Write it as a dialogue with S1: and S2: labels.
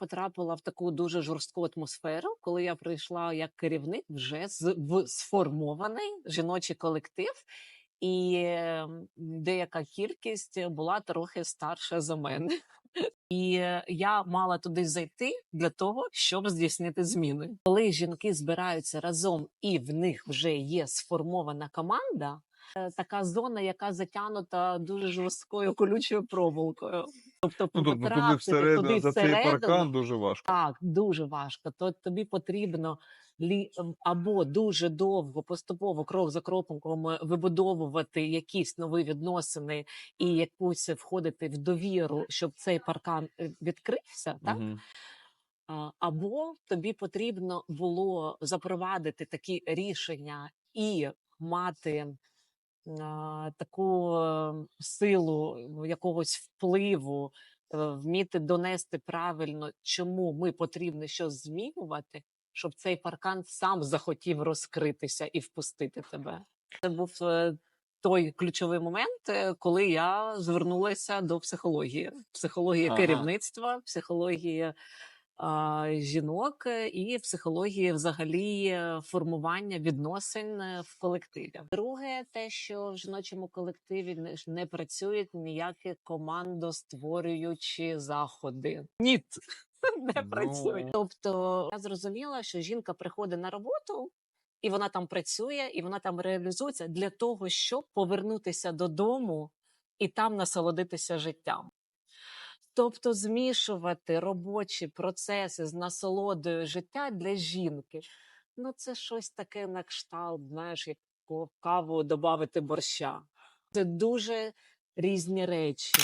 S1: потрапила в таку дуже жорстку атмосферу, коли я прийшла як керівник вже з в сформований жіночий колектив, і деяка кількість була трохи старша за мене. І е, я мала туди зайти для того, щоб здійснити зміни. Коли жінки збираються разом і в них вже є сформована команда, така зона, яка затягнута дуже жорсткою колючою проволокою. Тобто,
S2: Ну, ну, туди всередину,
S1: туди
S2: за цей паркан дуже важко.
S1: так, дуже важко. То тобі потрібно або дуже довго, поступово, крок за кроком е, вибудовувати якісь нові відносини і якусь входити в довіру, щоб цей паркан е, відкрився, так? А, Або тобі потрібно було запровадити такі рішення і мати таку е, силу якогось впливу, е, вміти донести правильно, чому ми потрібно щось змінювати, щоб цей паркан сам захотів розкритися і впустити тебе. Це був е, той ключовий момент, е, коли я звернулася до психології, психології
S2: Ага.
S1: керівництва, психології жінок е, і психології взагалі е, формування відносин е, в колективі. Друге, те, що в жіночому колективі не, працюють ніякі командостворюючі заходи. Ні, не працюють.
S2: Ну.
S1: Тобто я зрозуміла, що жінка приходить на роботу. І вона там працює, і вона там реалізується для того, щоб повернутися додому і там насолодитися життям. Тобто змішувати робочі процеси з насолодою життя для жінки. Ну, це щось таке на кшталт, знаєш, як каву додати борща. Це дуже різні речі.